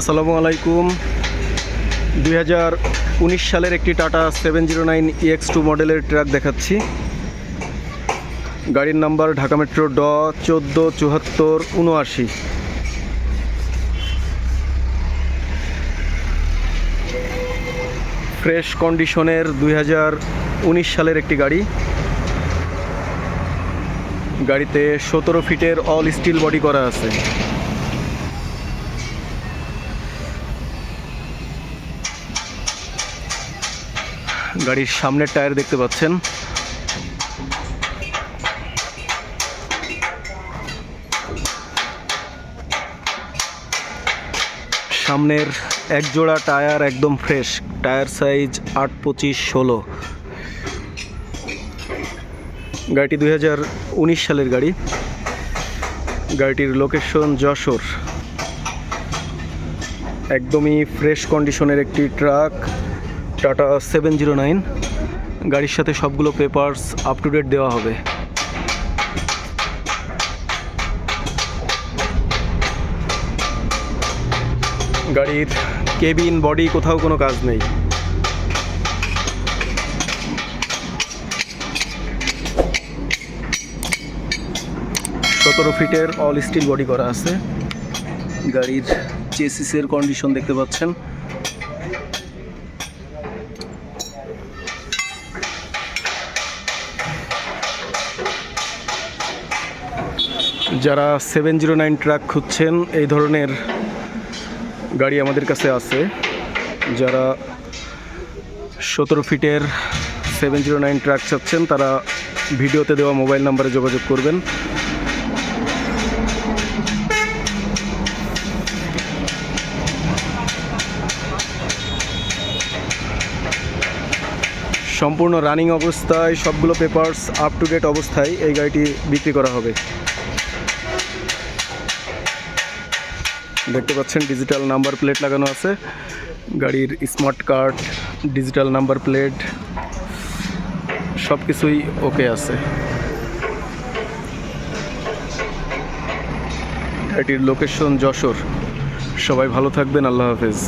আসসালামু আলাইকুম। দুই হাজার উনিশ সালের একটি Tata seven zero nine EX two মডেলের ট্রাক দেখাচ্ছি। গাড়ির নাম্বার ঢাকা মেট্রো ড চোদ্দ চুয়াত্তর উনআশি ফ্রেশ কন্ডিশনের দুই হাজার উনিশ সালের একটি গাড়ি। গাড়িতে সতেরো ফিটের অল স্টিল বডি করা আছে। গাড়ির সামনের টায়ার দেখতে পাচ্ছেন। সামনের এক জোড়া টায়ার একদম ফ্রেশ, টায়ার সাইজ আট পঁচিশ ষোলো। গাড়িটি দুই হাজার উনিশ সালের গাড়ি। গাড়িটির লোকেশন যশোর। একদমই ফ্রেশ কন্ডিশনের একটি truck. Tata seven zero nine. গাড়ির সাথে সবগুলো পেপারস আপ টু ডেট দেওয়া হবে। গাড়ির কেবিন বডি কোথাও কোনো কাজ নেই। সতেরো ফিটের অল স্টিল বডি করা আছে। গাড়ির চেসিসের কন্ডিশন দেখতে পাচ্ছেন। যারা সেভেন জিরো নাইন ট্রাক খুঁজছেন, এই ধরনের গাড়ি আমাদের কাছে আছে। যারা সতেরো ফিটের সেভেন জিরো নাইন ট্রাক চাচ্ছেন, তারা ভিডিওতে দেওয়া মোবাইল নাম্বারে যোগাযোগ করবেন। সম্পূর্ণ রানিং অবস্থায় সবগুলো পেপারস আপ টু ডেট অবস্থায় এই গাড়িটি বিক্রি করা হবে। দেখতে পাচ্ছেন ডিজিটাল নাম্বার প্লেট লাগানো আছে। গাড়ির smart card digital number plate সব কিছুই ওকে আছে। গাড়িটির লোকেশন যশোর। সবাই ভালো থাকবেন, আল্লাহ হাফেজ।